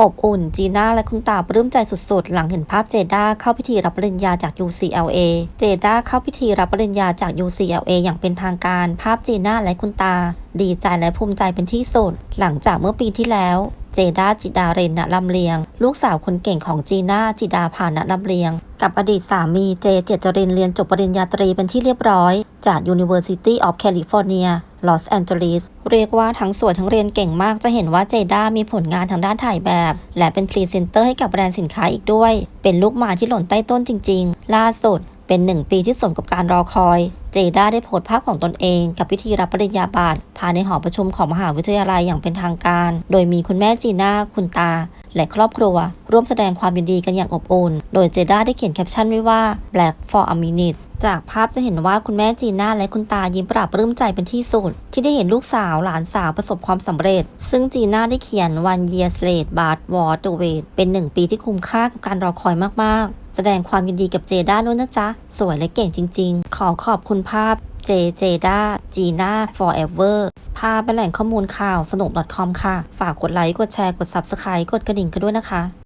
อบอุ่นจีน่าและคุณตาปลื้มใจสุดๆ หลังเห็นภาพเจด้าเข้าพิธีรับปริญญาจาก UCLA เจด้าเข้าพิธีรับปริญญาจาก UCLA อย่างเป็นทางการ ภาพจีน่าและคุณตา ดีใจและภูมิใจเป็นที่สุด หลังจากเมื่อปีที่แล้ว เจด้าจิดาเรนณลำเลียง ลูกสาวคนเก่งของจีน่าจิดาพานะลำเลียง กับอดีตสามีเจเจจรินเรียนจบปริญญาตรีเป็นที่เรียบร้อย จาก University of California ลอสแอนเจลิสเรียกว่าทั้งสวยทั้งเรียนเก่งมากจะเห็นว่าเจด้ามีผลงานทางด้านถ่ายแบบ และเป็นพรีเซนเตอร์ให้กับแบรนด์สินค้าอีกด้วย เป็นลูกหมาที่หล่นใต้ต้นจริง ๆ ล่าสุดเป็นหนึ่งปีที่สมกับการรอคอย เจด้าได้โพสต์ภาพของตนเองกับพิธีรับปริญญาบัตรภายในหอประชุมของมหาวิทยาลัยอย่างเป็นทางการ โดยมีคุณแม่จีน่า คุณตา และครอบครัว ร่วมแสดงความยินดีกันอย่างอบอุ่น โดยเจด้าได้เขียนแคปชั่นไว้ว่า Black for a minute จากภาพจะเห็นว่าคุณแม่จีน่าและคุณตายิ้มปราบปลื้มใจเป็นที่สุด ที่ได้เห็นลูกสาวหลานสาวประสบความสำเร็จ ซึ่งจีน่าได้เขียน one year late but worth the wait เป็นหนึ่งปีที่คุ้มค่ากับการรอคอยมาก ๆ แสดงความยินดีกับเจด้าด้วยนะจ๊ะ สวยและเก่งจริง ๆ ขอขอบคุณภาพเจเจด้าจีน่า forever ภาพเป็นแหล่งข้อมูลข่าวสนุก .com ค่ะ ฝากกดไลค์ กดแชร์ กด subscribe กดกระดิ่งกันด้วยนะคะ